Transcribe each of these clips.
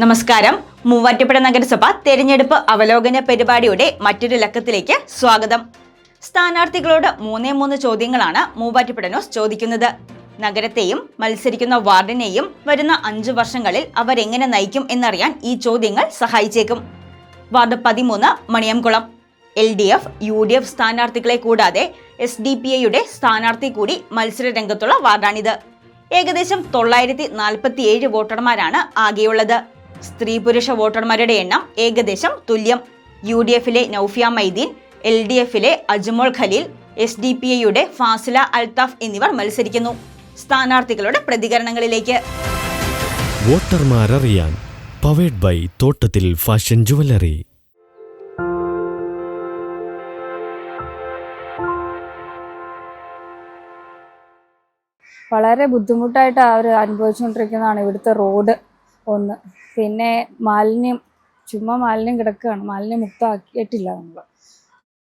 നമസ്കാരം. മൂവാറ്റുപുഴ നഗരസഭ തെരഞ്ഞെടുപ്പ് അവലോകന പരിപാടിയുടെ മറ്റൊരു ലക്കത്തിലേക്ക് സ്വാഗതം. സ്ഥാനാർത്ഥികളോട് മൂന്നേ മൂന്ന് ചോദ്യങ്ങളാണ് മൂവാറ്റുപുഴ ന്യൂസ് ചോദിക്കുന്നത്. നഗരത്തെയും മത്സരിക്കുന്ന വാർഡിനെയും വരുന്ന അഞ്ചു വർഷങ്ങളിൽ അവരെങ്ങനെ നയിക്കും എന്നറിയാൻ ഈ ചോദ്യങ്ങൾ സഹായിച്ചേക്കും. വാർഡ് പതിമൂന്ന് Maniyamkulam. L D F U D F സ്ഥാനാർത്ഥികളെ കൂടാതെ എസ് ഡി പി ഐയുടെ സ്ഥാനാർത്ഥി കൂടി മത്സര രംഗത്തുള്ള വാർഡാണിത്. ഏകദേശം തൊള്ളായിരത്തി നാൽപ്പത്തിയേഴ് വോട്ടർമാരാണ് ആകെയുള്ളത്. സ്ത്രീ പുരുഷ വോട്ടർമാരുടെ എണ്ണം ഏകദേശം തുല്യം. യു ഡി എഫിലെ നൌഫിയ മൈദീൻ എൽ ഡി എഫിലെ Ajmol Khaleel S D P ഐയുടെ ഫാസില അൽതാഫ് എന്നിവർ മത്സരിക്കുന്നു. സ്ഥാനാർത്ഥികളുടെ പ്രതികരണങ്ങളിലേക്ക്. വോട്ടർമാരറിയാൻ powered by Thottathil fashion jewellery വളരെ ബുദ്ധിമുട്ടായിട്ട് അവർ അനുഭവിച്ചുകൊണ്ടിരിക്കുന്നതാണ് ഇവിടുത്തെ റോഡ്. ഒന്ന്. പിന്നെ മാലിന്യം ചുമ്മാ മാലിന്യം കിടക്കുകയാണ്. മാലിന്യം മുക്തമാക്കിയിട്ടില്ല നമ്മൾ.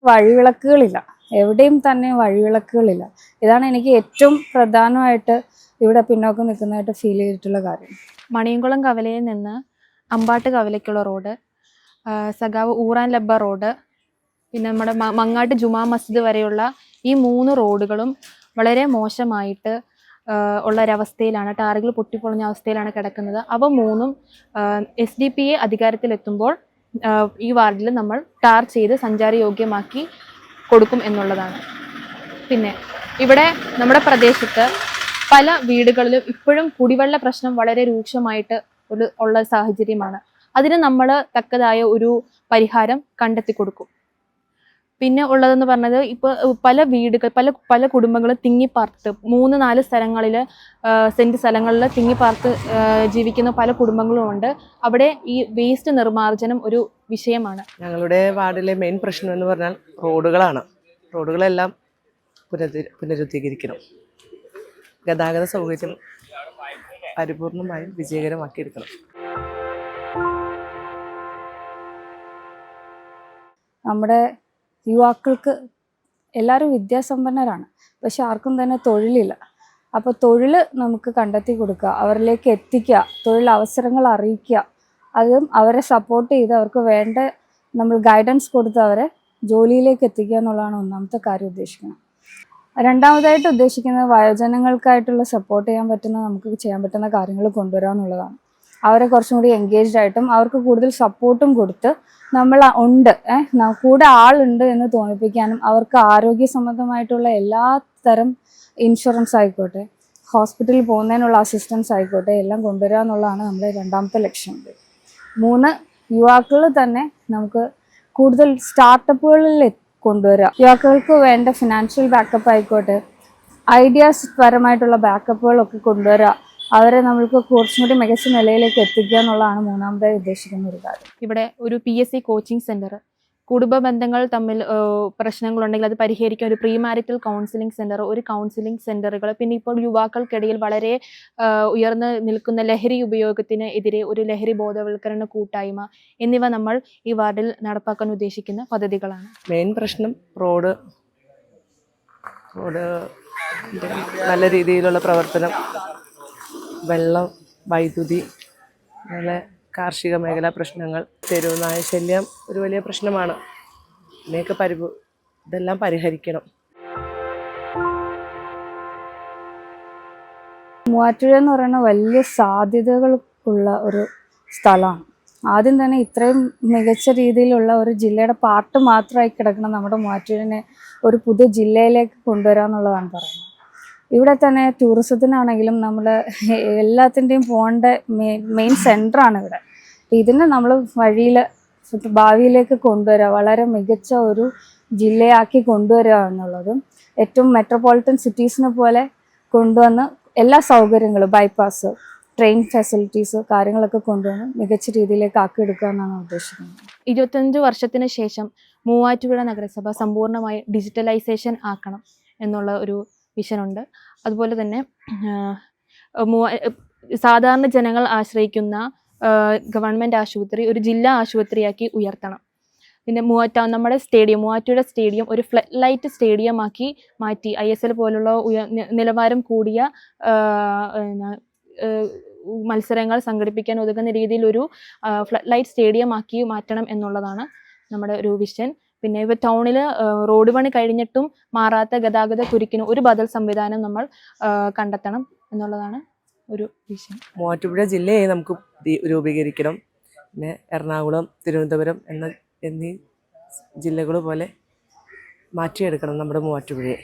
വഴിവിളക്കുകളില്ല. എവിടെയും തന്നെ വഴിവിളക്കുകളില്ല. ഇതാണ് എനിക്ക് ഏറ്റവും പ്രധാനമായിട്ട് ഇവിടെ പിന്നോക്കം നിൽക്കുന്നതായിട്ട് ഫീൽ ചെയ്തിട്ടുള്ള കാര്യം. മണിയംകുളം കവലയിൽ നിന്ന് അമ്പാട്ട് കവലയ്ക്കുള്ള റോഡ് സഖാവ് ഊറാൻ ലബ്ബ റോഡ് പിന്നെ നമ്മുടെ മങ്ങാട്ട് ജുമാ മസ്ജിദ് വരെയുള്ള ഈ മൂന്ന് റോഡുകളും വളരെ മോശമായിട്ട് ഉള്ള ഒരവസ്ഥയിലാണ് ടാറുകൾ പൊട്ടിപ്പൊളിഞ്ഞ അവസ്ഥയിലാണ് കിടക്കുന്നത്. അവ മൂന്നും എസ് ഡി പി എ അധികാരത്തിലെത്തുമ്പോൾ ഈ വാർഡിൽ നമ്മൾ ടാർ ചെയ്ത് സഞ്ചാരയോഗ്യമാക്കി കൊടുക്കും എന്നുള്ളതാണ്. പിന്നെ ഇവിടെ നമ്മുടെ പ്രദേശത്ത് പല വീടുകളിലും ഇപ്പോഴും കുടിവെള്ള പ്രശ്നം വളരെ രൂക്ഷമായിട്ട് ഒരു ഉള്ള സാഹചര്യമാണ്. അതിന് നമ്മൾ തക്കതായ ഒരു പരിഹാരം കണ്ടെത്തി കൊടുക്കും പിന്നെ ഉള്ളതെന്ന് പറഞ്ഞത് ഇപ്പോൾ പല വീടുകൾ പല പല കുടുംബങ്ങളും തിങ്ങിപ്പാർത്ത് മൂന്ന് നാല് സ്ഥലങ്ങളിൽ സെന്റ് സ്ഥലങ്ങളിൽ തിങ്ങിപ്പാർത്ത് ജീവിക്കുന്ന പല കുടുംബങ്ങളും ഉണ്ട്. അവിടെ ഈ വേസ്റ്റ് നിർമ്മാർജനം ഒരു വിഷയമാണ്. ഞങ്ങളുടെ വാർഡിലെ മെയിൻ പ്രശ്നം എന്ന് പറഞ്ഞാൽ റോഡുകളാണ്. റോഡുകളെല്ലാം പുനരു പുനരുദ്ധീകരിക്കണം. ഗതാഗത സൗകര്യം പരിപൂർണമായും വിജയകരമാക്കിയെടുക്കണം. നമ്മുടെ യുവാക്കൾക്ക് എല്ലാവരും വിദ്യാസമ്പന്നരാണ്. പക്ഷെ ആർക്കും തന്നെ തൊഴിലില്ല. അപ്പോൾ തൊഴിൽ നമുക്ക് കണ്ടെത്തി കൊടുക്കുക അവരിലേക്ക് എത്തിക്കുക തൊഴിൽ അവസരങ്ങൾ അറിയിക്കുക അതും അവരെ സപ്പോർട്ട് ചെയ്ത് അവർക്ക് വേണ്ട നമ്മൾ ഗൈഡൻസ് കൊടുത്ത് അവരെ ജോലിയിലേക്ക് എത്തിക്കുക എന്നുള്ളതാണ് ഒന്നാമത്തെ കാര്യം ഉദ്ദേശിക്കുന്നത്. രണ്ടാമതായിട്ട് ഉദ്ദേശിക്കുന്നത് വയോജനങ്ങൾക്കായിട്ടുള്ള സപ്പോർട്ട് ചെയ്യാൻ പറ്റുന്ന നമുക്ക് ചെയ്യാൻ പറ്റുന്ന കാര്യങ്ങൾ കൊണ്ടുവരിക എന്നുള്ളതാണ് അവരെ കുറച്ചും കൂടി എൻഗേജ്ഡ് ആയിട്ടും അവർക്ക് കൂടുതൽ സപ്പോർട്ടും കൊടുത്ത് നമ്മൾ ഉണ്ട്. കൂടെ ആളുണ്ട് എന്ന് തോന്നിപ്പിക്കാനും അവർക്ക് ആരോഗ്യ സംബന്ധമായിട്ടുള്ള എല്ലാ തരം ഇൻഷുറൻസ് ആയിക്കോട്ടെ ഹോസ്പിറ്റലിൽ പോകുന്നതിനുള്ള അസിസ്റ്റൻസ് ആയിക്കോട്ടെ എല്ലാം കൊണ്ടുവരിക എന്നുള്ളതാണ് നമ്മുടെ രണ്ടാമത്തെ ലക്ഷ്യം. മൂന്ന് യുവാക്കൾ തന്നെ നമുക്ക് കൂടുതൽ സ്റ്റാർട്ടപ്പുകളിൽ കൊണ്ടുവരിക. യുവാക്കൾക്ക് വേണ്ട ഫിനാൻഷ്യൽ ബാക്കപ്പ് ആയിക്കോട്ടെ ഐഡിയാസ് പരമായിട്ടുള്ള ബാക്കപ്പുകളൊക്കെ കൊണ്ടുവരിക. അവരെ നമ്മൾക്ക് കുറച്ചും കൂടി മികച്ച നിലയിലേക്ക് എത്തിക്കുക എന്നുള്ളതാണ് മൂന്നാമതായി ഉദ്ദേശിക്കുന്ന ഒരു കാര്യം. ഇവിടെ ഒരു P S C coaching centre കുടുംബ ബന്ധങ്ങൾ തമ്മിൽ പ്രശ്നങ്ങളുണ്ടെങ്കിൽ അത് പരിഹരിക്കാൻ ഒരു പ്രീമാരിറ്റൽ കൗൺസിലിംഗ് സെന്റർ ഒരു കൗൺസിലിംഗ് സെന്ററുകൾ പിന്നെ ഇപ്പോൾ യുവാക്കൾക്കിടയിൽ വളരെ ഉയർന്നു ഉയർന്ന് നിൽക്കുന്ന ലഹരി ഉപയോഗത്തിന് എതിരെ ഒരു ലഹരി ബോധവൽക്കരണ കൂട്ടായ്മ എന്നിവ നമ്മൾ ഈ വാർഡിൽ നടപ്പാക്കാൻ ഉദ്ദേശിക്കുന്ന പദ്ധതികളാണ്. മെയിൻ പ്രശ്നം റോഡ് റോഡ് നല്ല രീതിയിലുള്ള പ്രവർത്തനം. വെള്ളം വൈദ്യുതി അങ്ങനെ കാർഷിക മേഖല പ്രശ്നങ്ങൾ തെരുവ് നായ ശല്യം ഒരു വലിയ പ്രശ്നമാണ്. ഇതിനെയൊക്കെ പരി ഇതെല്ലാം പരിഹരിക്കണം. മൂവാറ്റുപുഴ എന്ന് പറയുന്ന വലിയ സാധ്യതകൾ ഉള്ള ഒരു സ്ഥലമാണ്. ആദ്യം തന്നെ ഇത്രയും മികച്ച രീതിയിലുള്ള ഒരു ജില്ലയുടെ പാർട്ട് മാത്രമായി കിടക്കുന്ന നമ്മുടെ മൂവാറ്റുപുഴനെ ഒരു പുതിയ ജില്ലയിലേക്ക് കൊണ്ടുവരാന്നുള്ളതാണ് പറയുന്നത്. ഇവിടെ തന്നെ ടൂറിസത്തിനാണെങ്കിലും നമ്മൾ എല്ലാത്തിന്റെയും പോകേണ്ട മെയിൻ സെന്ററാണ് ഇവിടെ. ഇതിനെ നമ്മൾ വഴിയിൽ ഭാവിയിലേക്ക് കൊണ്ടുവരിക വളരെ മികച്ച ഒരു ജില്ലയാക്കി കൊണ്ടുവരിക എന്നുള്ളതും ഏറ്റവും മെട്രോപൊളിറ്റൻ സിറ്റീസിനെ പോലെ കൊണ്ടുവന്ന് എല്ലാ സൗകര്യങ്ങളും ബൈപ്പാസ് ട്രെയിൻ ഫെസിലിറ്റീസ് കാര്യങ്ങളൊക്കെ കൊണ്ടുവന്ന് മികച്ച രീതിയിലേക്ക് ആക്കിയെടുക്കുക എന്നാണ് ഉദ്ദേശിക്കുന്നത്. ഇരുപത്തഞ്ച് വർഷത്തിന് ശേഷം മൂവാറ്റുപുഴ നഗരസഭ സമ്പൂർണമായി ഡിജിറ്റലൈസേഷൻ ആക്കണം എന്നുള്ള ഒരു വിഷനുണ്ട് അതുപോലെ തന്നെ സാധാരണ ജനങ്ങൾ ആശ്രയിക്കുന്ന ഗവൺമെന്റ് ആശുപത്രി ഒരു ജില്ലാ ആശുപത്രിയാക്കി ഉയർത്തണം. പിന്നെ മൂവാറ്റ നമ്മുടെ സ്റ്റേഡിയം മൂവാറ്റയുടെ സ്റ്റേഡിയം ഒരു ഫ്ലഡ് ലൈറ്റ് സ്റ്റേഡിയം ആക്കി മാറ്റി. ഐ എസ് എൽ പോലുള്ള ഉയർ നിലവാരം കൂടിയ മത്സരങ്ങൾ സംഘടിപ്പിക്കാൻ ഒതുങ്ങുന്ന രീതിയിൽ ഒരു ഫ്ലഡ് ലൈറ്റ് സ്റ്റേഡിയം ആക്കി മാറ്റണം എന്നുള്ളതാണ് നമ്മുടെ ഒരു വിഷൻ. പിന്നെ ഇപ്പോൾ ടൗണിൽ റോഡ് പണി കഴിഞ്ഞിട്ടും മാറാത്ത ഗതാഗത കുരുക്കിന് ഒരു ബദൽ സംവിധാനം നമ്മൾ കണ്ടെത്തണം എന്നുള്ളതാണ് ഒരു വിഷയം. മൂവാറ്റുപുഴ ജില്ലയെ നമുക്ക് രൂപീകരിക്കണം. പിന്നെ എറണാകുളം തിരുവനന്തപുരം എന്ന എന്നീ ജില്ലകൾ പോലെ മാറ്റിയെടുക്കണം നമ്മുടെ മൂവാറ്റുപുഴയെ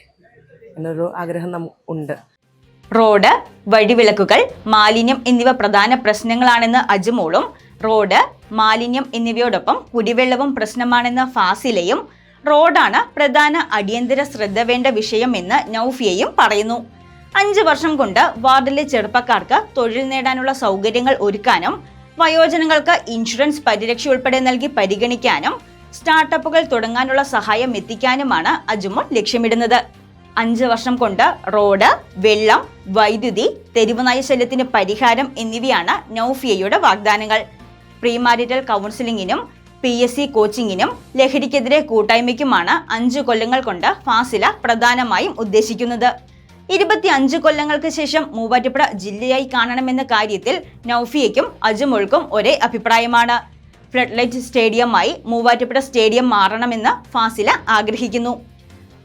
എന്നൊരു ആഗ്രഹം നമുക്ക് ഉണ്ട്. റോഡ് വഴിവിളക്കുകൾ മാലിന്യം എന്നിവ പ്രധാന പ്രശ്നങ്ങളാണെന്ന് അജ്മോളും റോഡ് മാലിന്യം എന്നിവയോടൊപ്പം കുടിവെള്ളവും പ്രശ്നമാണെന്ന ഫാസിലയും റോഡാണ് പ്രധാന അടിയന്തര ശ്രദ്ധ വേണ്ട വിഷയമെന്ന് നൌഫിയയും പറയുന്നു. അഞ്ച് വർഷം കൊണ്ട് വാർഡിലെ ചെറുപ്പക്കാർക്ക് തൊഴിൽ നേടാനുള്ള സൗകര്യങ്ങൾ ഒരുക്കാനും വയോജനങ്ങൾക്ക് ഇൻഷുറൻസ് പരിരക്ഷ ഉൾപ്പെടെ നൽകി പരിഗണിക്കാനും സ്റ്റാർട്ടപ്പുകൾ തുടങ്ങാനുള്ള സഹായം എത്തിക്കാനുമാണ് അജ്മോൾ ലക്ഷ്യമിടുന്നത്. അഞ്ച് വർഷം കൊണ്ട് റോഡ് വെള്ളം വൈദ്യുതി തെരുവുനായ ശല്യത്തിന് പരിഹാരം എന്നിവയാണ് നൌഫിയയുടെ വാഗ്ദാനങ്ങൾ. പ്രീമാരിറ്റൽ കൗൺസിലിംഗിനും പി എസ് സി കോച്ചിങ്ങിനും ലഹരിക്കെതിരെ കൂട്ടായ്മയ്ക്കുമാണ് അഞ്ചു കൊല്ലങ്ങൾ കൊണ്ട് ഫാസില പ്രധാനമായും ഉദ്ദേശിക്കുന്നത്. ഇരുപത്തി അഞ്ച് കൊല്ലങ്ങൾക്ക് ശേഷം മൂവാറ്റുപുഴ ജില്ലയായി കാണണമെന്ന കാര്യത്തിൽ നൌഫിയയ്ക്കും അജ്മോൾക്കും ഒരേ അഭിപ്രായമാണ്. ഫ്ലഡ് ലൈറ്റ് സ്റ്റേഡിയമായി മൂവാറ്റുപുഴ സ്റ്റേഡിയം മാറണമെന്ന് ഫാസില ആഗ്രഹിക്കുന്നു.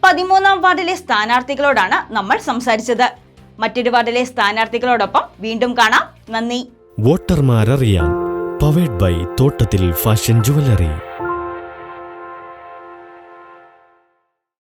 പതിമൂന്നാം വാർഡിലെ സ്ഥാനാർത്ഥികളോടാണ് നമ്മൾ സംസാരിച്ചത്. മറ്റൊരു വാർഡിലെ സ്ഥാനാർത്ഥികളോടൊപ്പം വീണ്ടും കാണാം. നന്ദി. വോട്ടർമാരറിയാൻ powered by Thottathil fashion jewellery